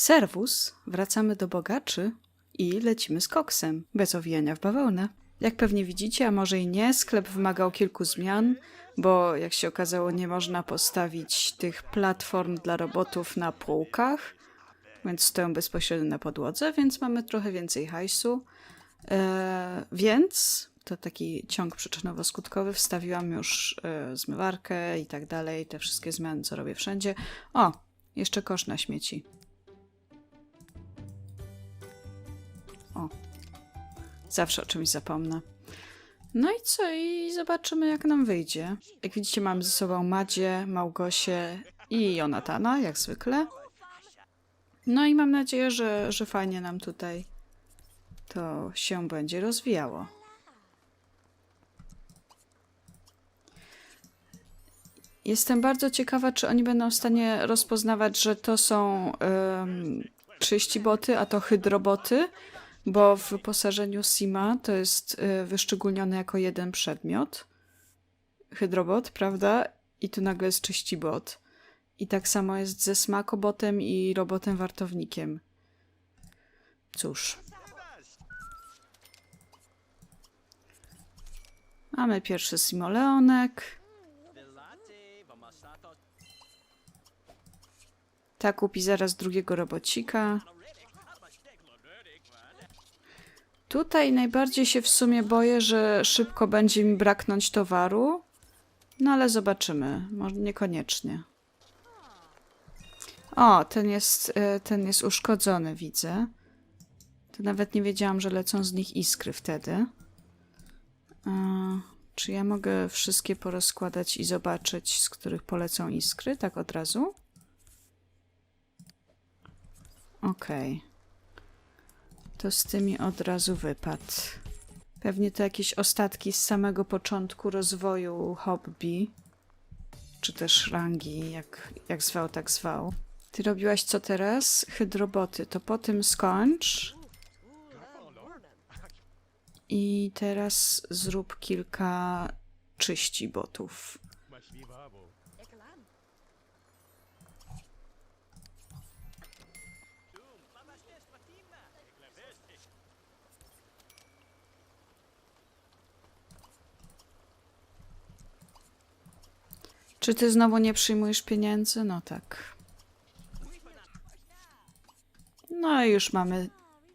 Serwus, wracamy do bogaczy i lecimy z koksem, bez owijania w bawełnę. Jak pewnie widzicie, a może i nie, sklep wymagał kilku zmian, bo jak się okazało, nie można postawić tych platform dla robotów na półkach, więc stoją bezpośrednio na podłodze, więc mamy trochę więcej hajsu. E, więc to taki ciąg przyczynowo-skutkowy. Wstawiłam już e, zmywarkę i tak dalej, te wszystkie zmiany, co robię wszędzie. O, jeszcze kosz na śmieci. Zawsze o czymś zapomnę. No i co? I zobaczymy, jak nam wyjdzie. Jak widzicie, mamy ze sobą Madzie, Małgosię i Jonatana, jak zwykle. No i mam nadzieję, że, że fajnie nam tutaj to się będzie rozwijało. Jestem bardzo ciekawa, czy oni będą w stanie rozpoznawać, że to są um, czyści boty, a to hydroboty, bo w wyposażeniu Sima to jest y, wyszczególnione jako jeden przedmiot. Hydrobot, prawda? I tu nagle jest czyści bot. I tak samo jest ze smakobotem i robotem wartownikiem. Cóż. Mamy pierwszy simoleonek. Ta kupi zaraz drugiego robocika. Tutaj najbardziej się w sumie boję, że szybko będzie mi braknąć towaru. No ale zobaczymy. Może niekoniecznie. O, ten jest, e, ten jest uszkodzony, widzę. To nawet nie wiedziałam, że lecą z nich iskry wtedy. E, Czy ja mogę wszystkie porozkładać i zobaczyć, z których polecą iskry, tak od razu? Okej. To z tymi od razu wypadł. Pewnie to jakieś ostatki z samego początku rozwoju hobby. Czy też rangi, jak, jak zwał, tak zwał. Ty robiłaś co teraz? Hydroboty. To po tym skończ. I teraz zrób kilka czyści botów. Czy ty znowu nie przyjmujesz pieniędzy? No tak. No i już mamy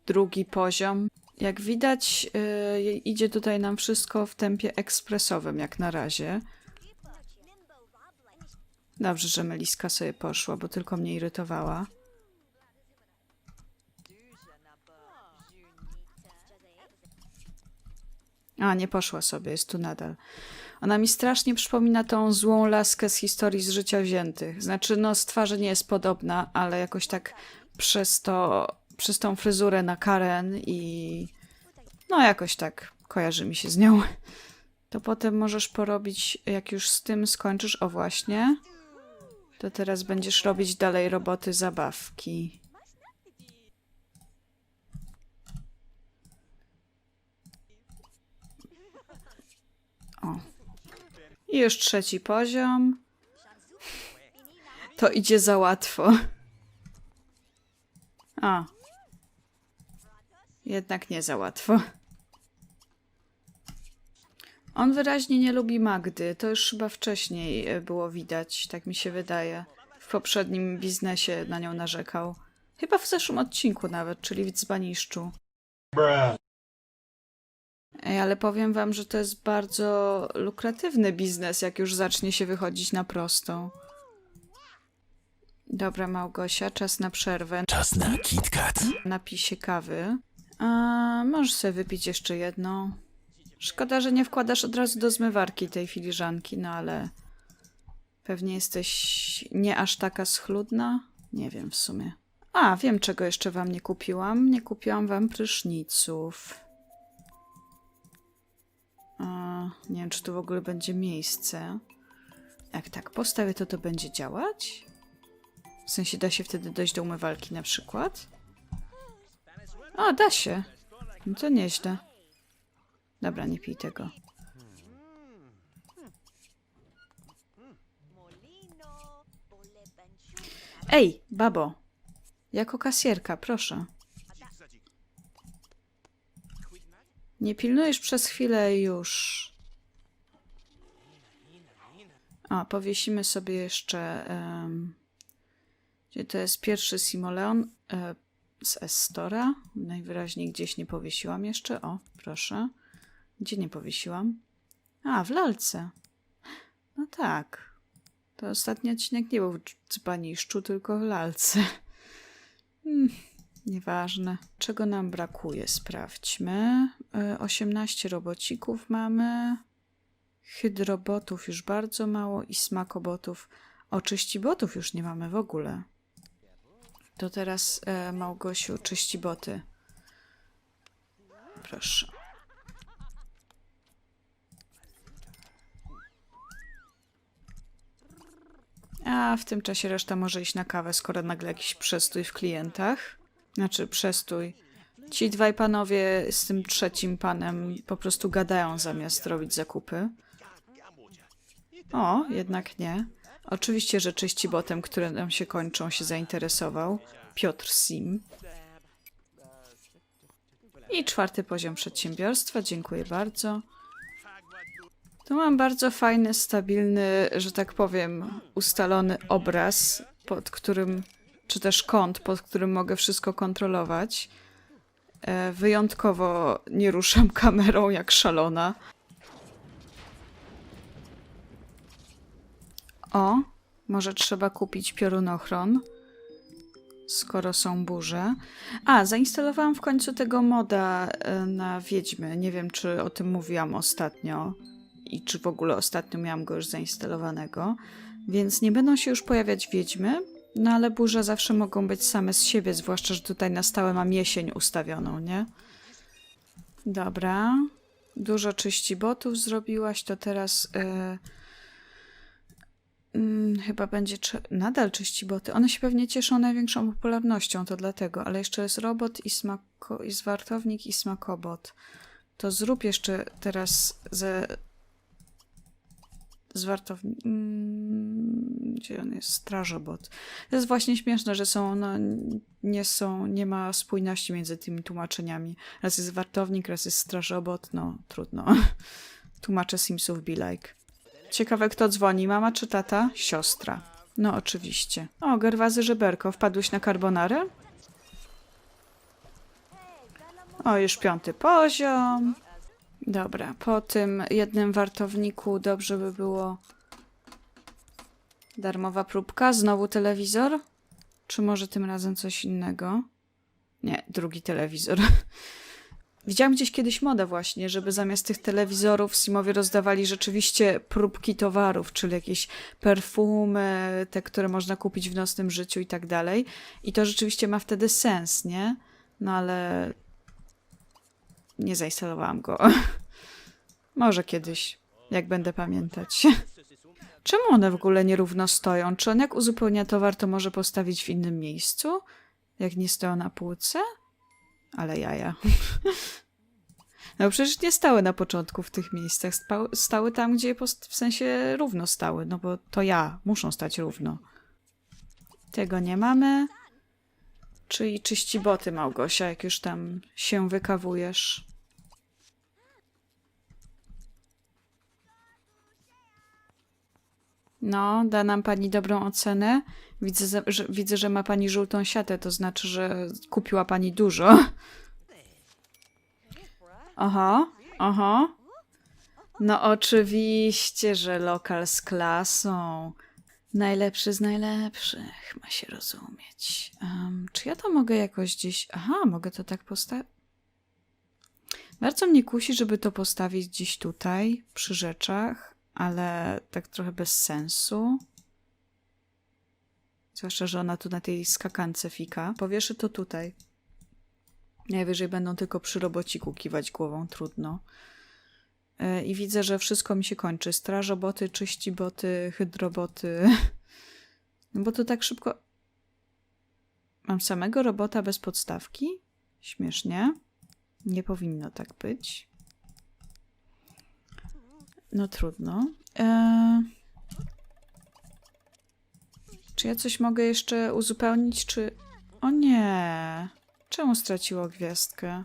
drugi poziom. Jak widać, yy, idzie tutaj nam wszystko w tempie ekspresowym, jak na razie. Dobrze, że Meliska sobie poszła, bo tylko mnie irytowała. A, nie poszła sobie, jest tu nadal. Ona mi strasznie przypomina tą złą laskę z historii z życia wziętych. Znaczy, no, z twarzy nie jest podobna, ale jakoś tak przez to, przez tą fryzurę na Karen i no, jakoś tak kojarzy mi się z nią. To potem możesz porobić, jak już z tym skończysz, o właśnie, to teraz będziesz robić dalej roboty zabawki. O. I już trzeci poziom. To idzie za łatwo. A. Jednak nie za łatwo. On wyraźnie nie lubi Magdy. To już chyba wcześniej e, było widać, tak mi się wydaje. W poprzednim biznesie na nią narzekał. Chyba w zeszłym odcinku nawet, czyli w Dzbaniszczu. Ej, ale powiem wam, że to jest bardzo lukratywny biznes, jak już zacznie się wychodzić na prostą. Dobra, Małgosia, czas na przerwę. Czas na KitKat. Napij się kawy. A, możesz sobie wypić jeszcze jedną. Szkoda, że nie wkładasz od razu do zmywarki tej filiżanki, no ale pewnie jesteś nie aż taka schludna. Nie wiem w sumie. A, wiem czego jeszcze wam nie kupiłam. Nie kupiłam wam pryszniców. Nie wiem, czy tu w ogóle będzie miejsce. Jak tak postawię, to to będzie działać? W sensie da się wtedy dojść do umywalki na przykład? O, da się. No to nieźle. Dobra, nie pij tego. Ej, babo. Jako kasjerka, proszę. Nie pilnujesz przez chwilę już. A, powiesimy sobie jeszcze. em, gdzie to jest pierwszy Simoleon e, z Estora. Najwyraźniej gdzieś nie powiesiłam jeszcze. O, proszę. Gdzie nie powiesiłam? A, w lalce. No tak. To ostatni odcinek nie był w dzbaniszczu, tylko w lalce. Hmm, nieważne. Czego nam brakuje? Sprawdźmy. Y, 18 robocików mamy. Hydrobotów już bardzo mało i smakobotów. O, czyścibotów już nie mamy w ogóle. To teraz, e, Małgosiu, czyściboty. Proszę. A w tym czasie reszta może iść na kawę, skoro nagle jakiś przestój w klientach. Znaczy, przestój. Ci dwaj panowie z tym trzecim panem po prostu gadają zamiast robić zakupy. O, jednak nie. Oczywiście, że czyścibotem, które nam się kończą, się zainteresował. Piotr Sim. I czwarty poziom przedsiębiorstwa. Dziękuję bardzo. Tu mam bardzo fajny, stabilny, że tak powiem, ustalony obraz, pod którym, czy też kąt, pod którym mogę wszystko kontrolować. E, wyjątkowo nie ruszam kamerą jak szalona. O, może trzeba kupić piorunochron, skoro są burze. A, zainstalowałam w końcu tego moda e, na Wiedźmy. Nie wiem, czy o tym mówiłam ostatnio i czy w ogóle ostatnio miałam go już zainstalowanego. Więc nie będą się już pojawiać wiedźmy, no ale burze zawsze mogą być same z siebie, zwłaszcza, że tutaj na stałe mam jesień ustawioną, nie? Dobra. Dużo czyści botów zrobiłaś, to teraz e, mm, chyba będzie nadal czyści boty. One się pewnie cieszą największą popularnością, to dlatego, ale jeszcze jest robot i, smako- i zwartownik i smakobot. To zrób jeszcze teraz ze zwartownik. Mm, gdzie on jest? Strażobot. To jest właśnie śmieszne, że są, no, nie są, nie ma spójności między tymi tłumaczeniami. Raz jest wartownik, raz jest strażobot, no trudno. Tłumaczę Simsów be like. Ciekawe, kto dzwoni, mama czy tata? Siostra. No oczywiście. O, Gerwazy Żeberko, wpadłeś na carbonarę? O, już piąty poziom. Dobra, po tym jednym wartowniku dobrze by było darmowa próbka, znowu telewizor? Czy może tym razem coś innego? Nie, drugi telewizor. Widziałam gdzieś kiedyś modę właśnie, żeby zamiast tych telewizorów Simowie rozdawali rzeczywiście próbki towarów, czyli jakieś perfumy, te, które można kupić w nocnym życiu i tak dalej. I to rzeczywiście ma wtedy sens, nie? No ale nie zainstalowałam go. Może kiedyś, jak będę pamiętać. Czemu one w ogóle nierówno stoją? Czy on jak uzupełnia towar, to może postawić w innym miejscu? Jak nie stoją na półce? Ale jaja. No przecież nie stały na początku w tych miejscach. Stał, stały tam, gdzie w sensie równo stały. No bo to ja. Muszą stać równo. Tego nie mamy. Czyli czyści boty, Małgosia, jak już tam się wykawujesz. No, da nam pani dobrą ocenę. Widzę, że, widzę, że ma pani żółtą siatę, to znaczy, że kupiła pani dużo. Oho, oho. No oczywiście, że lokal z klasą. Najlepszy z najlepszych, ma się rozumieć. Em, czy ja to mogę jakoś gdzieś... Aha, mogę to tak postawić... Bardzo mnie kusi, żeby to postawić gdzieś tutaj, przy rzeczach, ale tak trochę bez sensu. Zwłaszcza, że ona tu na tej skakance fika. Powieszę to tutaj. Najwyżej będą tylko przy robociku kiwać głową, trudno. E, I widzę, że wszystko mi się kończy. Strażoboty, czyściboty, hydroboty. No bo to tak szybko... Mam samego robota bez podstawki? Śmiesznie. Nie powinno tak być. No trudno. E... Czy ja coś mogę jeszcze uzupełnić, czy... O nie. Czemu straciło gwiazdkę?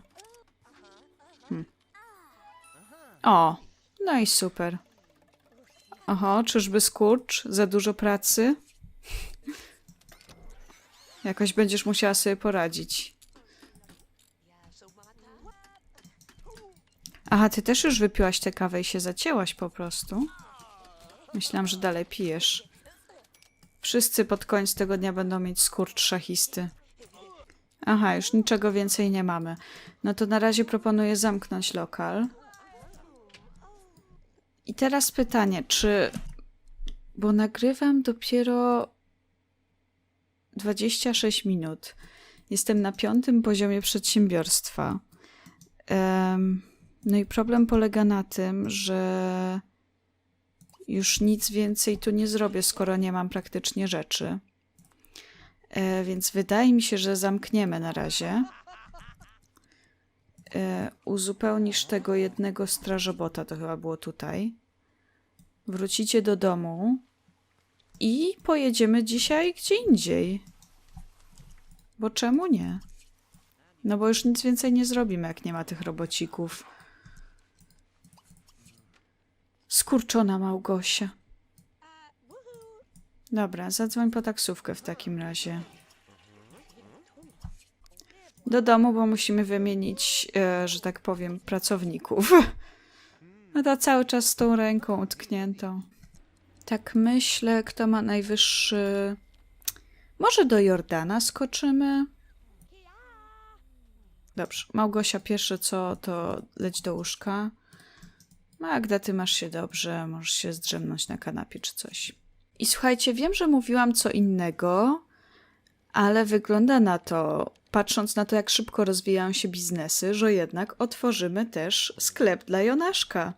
Hm. O, no i super. Oho, czyżby skurcz? Za dużo pracy? Jakoś będziesz musiała sobie poradzić. Aha, ty też już wypiłaś tę kawę i się zacięłaś po prostu. Myślałam, że dalej pijesz. Wszyscy pod koniec tego dnia będą mieć skurcz szachisty. Aha, już niczego więcej nie mamy. No to na razie proponuję zamknąć lokal. I teraz pytanie, czy... Bo nagrywam dopiero 26 minut. Jestem na piątym poziomie przedsiębiorstwa. Em, no i problem polega na tym, że już nic więcej tu nie zrobię, skoro nie mam praktycznie rzeczy. E, więc wydaje mi się, że zamkniemy na razie. E, uzupełnisz tego jednego strażobota, to chyba było tutaj. Wrócicie do domu i pojedziemy dzisiaj gdzie indziej. Bo czemu nie? No bo już nic więcej nie zrobimy, jak nie ma tych robocików. Skurczona Małgosia. Dobra, zadzwoń po taksówkę w takim razie. Do domu, bo musimy wymienić, e, że tak powiem, pracowników. No to cały czas z tą ręką utkniętą. Tak myślę, kto ma najwyższy. Może do Jordana skoczymy? Dobrze. Małgosia pierwsze co, to leć do łóżka. Magda, ty masz się dobrze, możesz się zdrzemnąć na kanapie czy coś. I słuchajcie, wiem, że mówiłam co innego, ale wygląda na to, patrząc na to, jak szybko rozwijają się biznesy, że jednak otworzymy też sklep dla Jonaszka.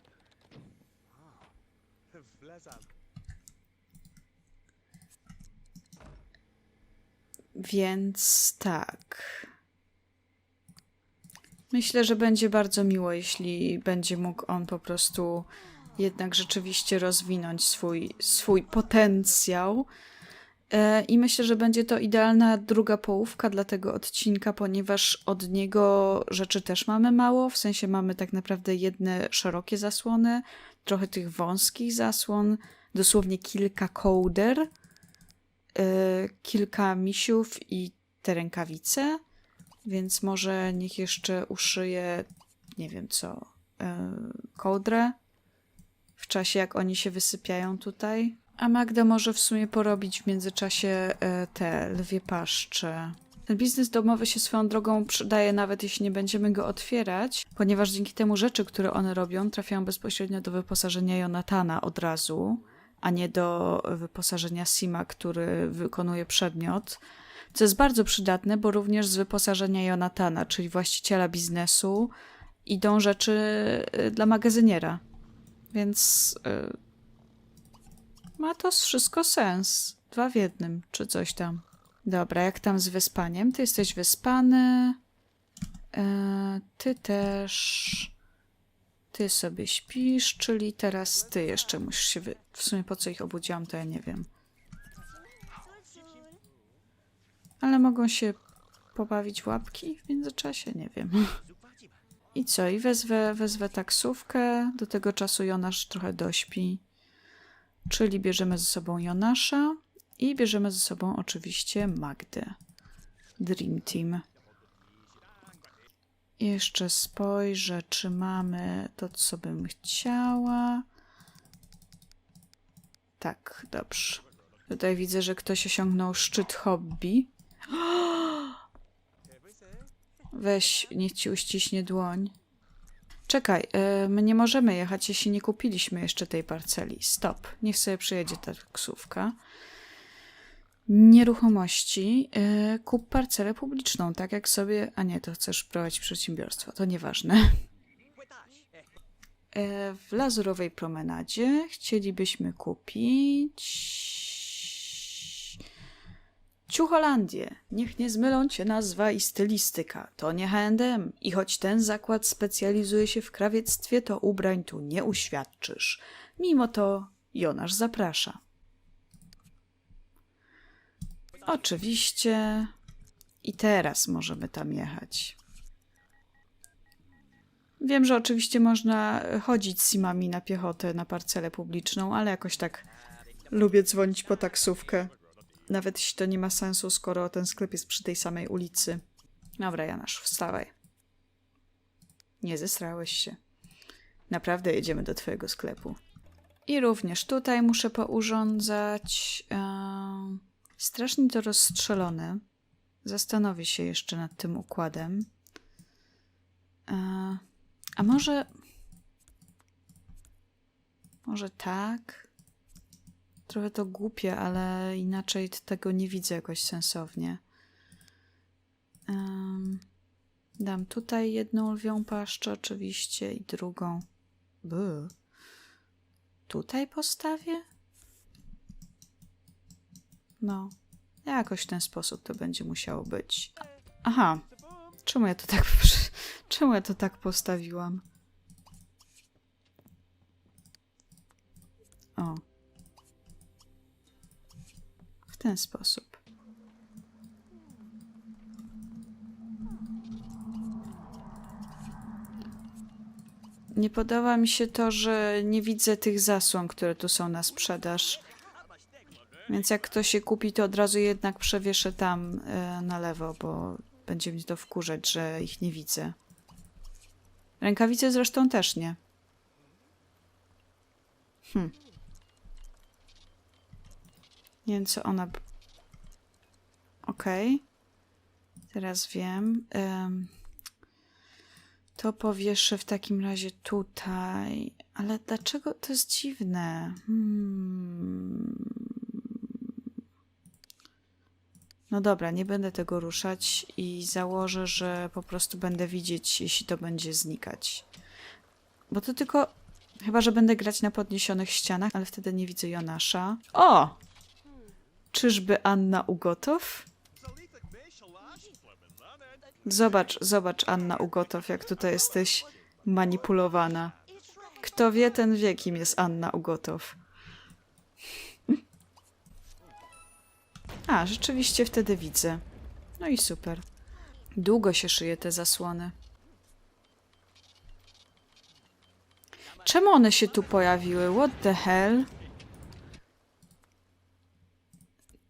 Więc tak. Myślę, że będzie bardzo miło, jeśli będzie mógł on po prostu jednak rzeczywiście rozwinąć swój, swój potencjał. E, I myślę, że będzie to idealna druga połówka dla tego odcinka, ponieważ od niego rzeczy też mamy mało. W sensie mamy tak naprawdę jedne szerokie zasłony, trochę tych wąskich zasłon, dosłownie kilka kołder, e, kilka misiów i te rękawice. Więc może niech jeszcze uszyje, nie wiem co, e, kołdrę w czasie, jak oni się wysypiają tutaj. A Magda może w sumie porobić w międzyczasie e, te lwie paszcze. Ten biznes domowy się swoją drogą przydaje, nawet jeśli nie będziemy go otwierać, ponieważ dzięki temu rzeczy, które one robią, trafiają bezpośrednio do wyposażenia Jonatana od razu, a nie do wyposażenia Sima, który wykonuje przedmiot. Co jest bardzo przydatne, bo również z wyposażenia Jonatana, czyli właściciela biznesu, idą rzeczy y, dla magazyniera. Więc y, ma to wszystko sens. Dwa w jednym, czy coś tam. Dobra, jak tam z wyspaniem? Ty jesteś wyspany. E, ty też. Ty sobie śpisz, czyli teraz ty jeszcze musisz się wy... W sumie po co ich obudziłam, to ja nie wiem. Ale mogą się pobawić łapki w międzyczasie? Nie wiem. I co? I wezwę, wezwę taksówkę. Do tego czasu Jonasz trochę dośpi. Czyli bierzemy ze sobą Jonasza i bierzemy ze sobą oczywiście Magdę. Dream Team. Jeszcze spojrzę, czy mamy to, co bym chciała. Tak, dobrze. Tutaj widzę, że ktoś osiągnął szczyt hobby. Weź, niech ci uściśnie dłoń. Czekaj, y, my nie możemy jechać, jeśli nie kupiliśmy jeszcze tej parceli. Stop, niech sobie przyjedzie ta taksówka. Nieruchomości. y, Kup parcelę publiczną, tak jak sobie... A nie, to chcesz prowadzić przedsiębiorstwo, to nieważne. Y, W Lazurowej Promenadzie chcielibyśmy kupić... Ciucholandię. Niech nie zmylą cię nazwa i stylistyka. To nie H&M. I choć ten zakład specjalizuje się w krawiectwie, to ubrań tu nie uświadczysz. Mimo to Jonasz zaprasza. Oczywiście. I teraz możemy tam jechać. Wiem, że oczywiście można chodzić simami na piechotę na parcelę publiczną, ale jakoś tak lubię dzwonić po taksówkę. Nawet jeśli to nie ma sensu, skoro ten sklep jest przy tej samej ulicy. Dobra, Janasz, wstawaj. Nie zesrałeś się. Naprawdę jedziemy do twojego sklepu. I również tutaj muszę pourządzać. Eee, strasznie to rozstrzelone. Zastanowię się jeszcze nad tym układem. Eee, a może. Może tak? Trochę to głupie, ale inaczej tego nie widzę jakoś sensownie. Em, dam tutaj jedną lwią paszczę, oczywiście, i drugą. By. Tutaj postawię? No, jakoś w ten sposób to będzie musiało być. Aha, czemu ja to tak. Czemu ja to tak postawiłam? O. W ten sposób. Nie podoba mi się to, że nie widzę tych zasłon, które tu są na sprzedaż. Więc jak ktoś je kupi, to od razu jednak przewieszę tam e, na lewo, bo będzie mnie to wkurzać, że ich nie widzę. Rękawice zresztą też nie. Hm. Nie wiem, co ona... Okej. Teraz wiem. Em, to powieszę w takim razie tutaj. Ale dlaczego to jest dziwne? Hmm. No dobra, nie będę tego ruszać i założę, że po prostu będę widzieć, jeśli to będzie znikać. Bo to tylko. Chyba, że będę grać na podniesionych ścianach, ale wtedy nie widzę Jonasza. O! Czyżby Anna Ugotow? Zobacz, zobacz, Anna Ugotow, jak tutaj jesteś manipulowana. Kto wie, ten wie, kim jest Anna Ugotow. A, rzeczywiście wtedy widzę. No i super. Długo się szyje te zasłony. Czemu one się tu pojawiły? What the hell?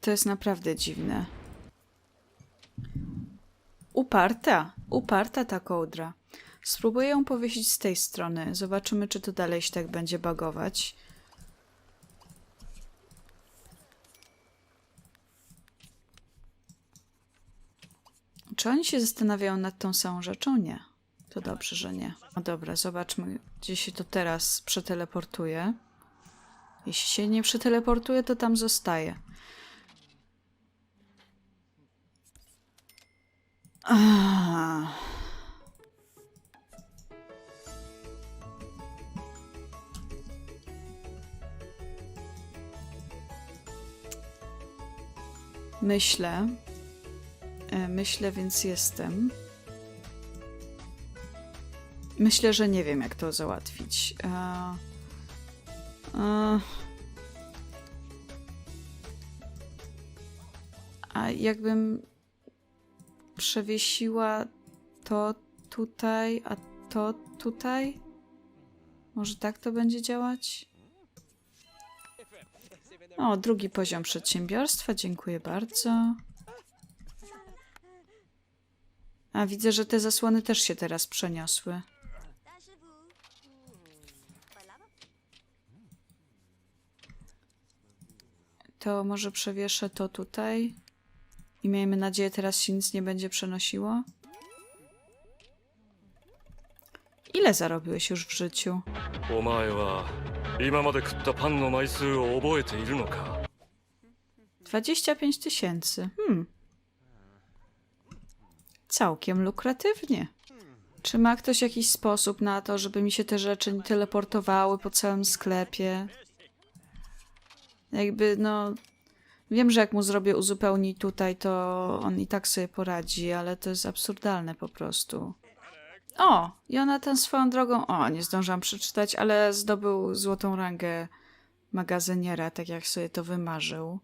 To jest naprawdę dziwne. Uparta, uparta ta kołdra. Spróbuję ją powiesić z tej strony. Zobaczymy, czy to dalej się tak będzie bagować. Czy oni się zastanawiają nad tą samą rzeczą? Nie. To dobrze, że nie. No dobra, zobaczmy, gdzie się to teraz przeteleportuje. Jeśli się nie przeteleportuje, to tam zostaje. Ah. Myślę. E, Myślę, więc jestem. Myślę, że nie wiem, jak to załatwić. E, e, a jakbym przewiesiła to tutaj, a to tutaj? Może tak to będzie działać? O, drugi poziom przedsiębiorstwa, dziękuję bardzo. A widzę, że te zasłony też się teraz przeniosły. To może przewieszę to tutaj. I miejmy nadzieję, teraz się nic nie będzie przenosiło. Ile zarobiłeś już w życiu? Dwadzieścia pięć tysięcy. Hmm. Całkiem lukratywnie. Czy ma ktoś jakiś sposób na to, żeby mi się te rzeczy nie teleportowały po całym sklepie? Jakby, no, Wiem, że jak mu zrobię uzupełnij tutaj, to on i tak sobie poradzi, ale to jest absurdalne po prostu. O! Jonathan swoją drogą. O, nie zdążam przeczytać, ale zdobył złotą rangę magazyniera, tak jak sobie to wymarzył.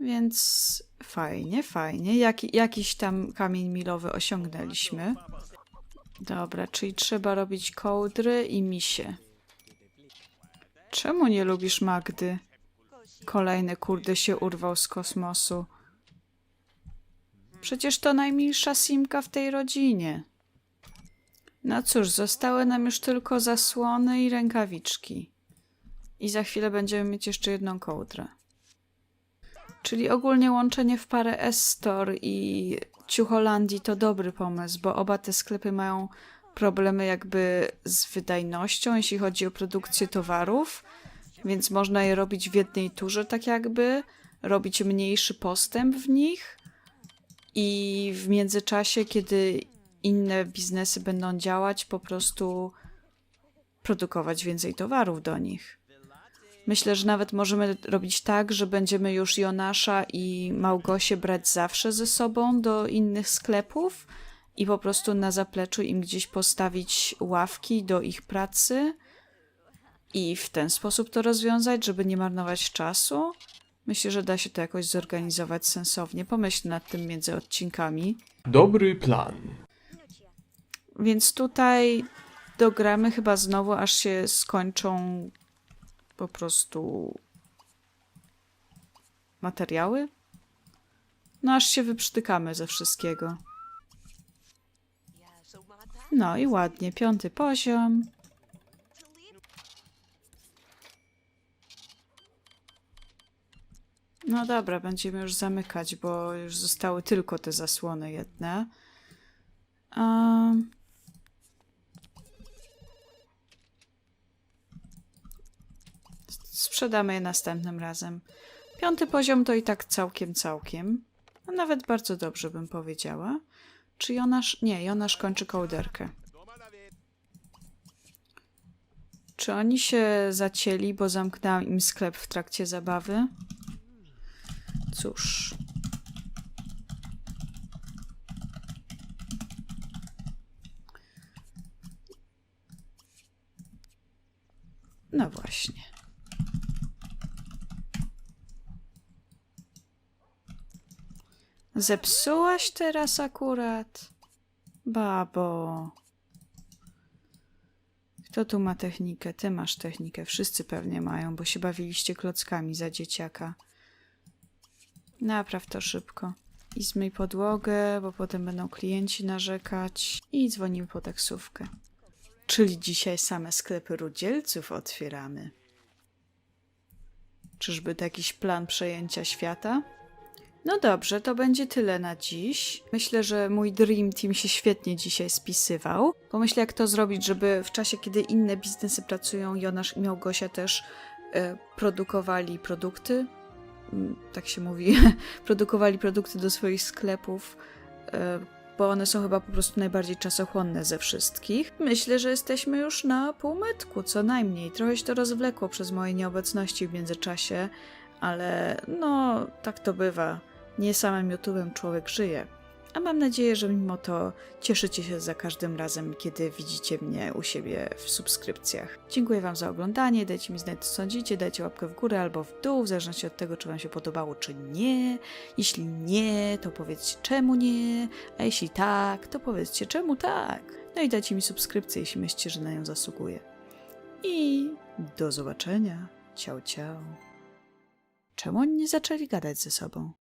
Więc fajnie, fajnie. Jaki, jakiś tam kamień milowy osiągnęliśmy. Dobra, czyli trzeba robić kołdry i misie. Czemu nie lubisz Magdy? Kolejny kurde się urwał z kosmosu. Przecież to najmilsza simka w tej rodzinie. No cóż, zostały nam już tylko zasłony i rękawiczki. I za chwilę będziemy mieć jeszcze jedną kołdrę. Czyli ogólnie łączenie w parę S-Store i Ciucholandii to dobry pomysł, bo oba te sklepy mają problemy jakby z wydajnością, jeśli chodzi o produkcję towarów, więc można je robić w jednej turze tak jakby, robić mniejszy postęp w nich i w międzyczasie, kiedy inne biznesy będą działać, po prostu produkować więcej towarów do nich. Myślę, że nawet możemy robić tak, że będziemy już Jonasza i Małgosię brać zawsze ze sobą do innych sklepów i po prostu na zapleczu im gdzieś postawić ławki do ich pracy i w ten sposób to rozwiązać, żeby nie marnować czasu. Myślę, że da się to jakoś zorganizować sensownie. Pomyśl nad tym między odcinkami. Dobry plan. Więc tutaj dogramy chyba znowu, aż się skończą po prostu materiały. No, aż się wyprztykamy ze wszystkiego. No i ładnie, piąty poziom. No dobra, będziemy już zamykać, bo już zostały tylko te zasłony jedne. Um, sprzedamy je następnym razem. Piąty poziom to i tak całkiem, całkiem. A nawet bardzo dobrze bym powiedziała. Czy Jonasz... Nie, Jonasz kończy kołderkę. Czy oni się zacięli, bo zamknęłam im sklep w trakcie zabawy? Cóż. No właśnie. Zepsułaś teraz akurat? Babo. Kto tu ma technikę? Ty masz technikę. Wszyscy pewnie mają, bo się bawiliście klockami za dzieciaka. Napraw to szybko. I zmyj podłogę, bo potem będą klienci narzekać. I dzwonimy po taksówkę. Czyli dzisiaj same sklepy rudzielców otwieramy. Czyżby jakiś plan przejęcia świata? No dobrze, to będzie tyle na dziś. Myślę, że mój Dream Team się świetnie dzisiaj spisywał. Pomyślę, jak to zrobić, żeby w czasie, kiedy inne biznesy pracują, Jonasz i Małgosia też e, produkowali produkty. Mm, Tak się mówi, produkowali produkty do swoich sklepów, e, bo one są chyba po prostu najbardziej czasochłonne ze wszystkich. Myślę, że jesteśmy już na półmetku, co najmniej. Trochę się to rozwlekło przez moje nieobecności w międzyczasie, ale no, tak to bywa. Nie samym YouTube'em człowiek żyje. A mam nadzieję, że mimo to cieszycie się za każdym razem, kiedy widzicie mnie u siebie w subskrypcjach. Dziękuję Wam za oglądanie. Dajcie mi znać, co sądzicie. Dajcie łapkę w górę albo w dół, w zależności od tego, czy Wam się podobało, czy nie. Jeśli nie, to powiedzcie czemu nie. A jeśli tak, to powiedzcie czemu tak. No i dajcie mi subskrypcję, jeśli myślicie, że na nią zasługuję. I do zobaczenia. Ciao, ciao. Czemu oni nie zaczęli gadać ze sobą?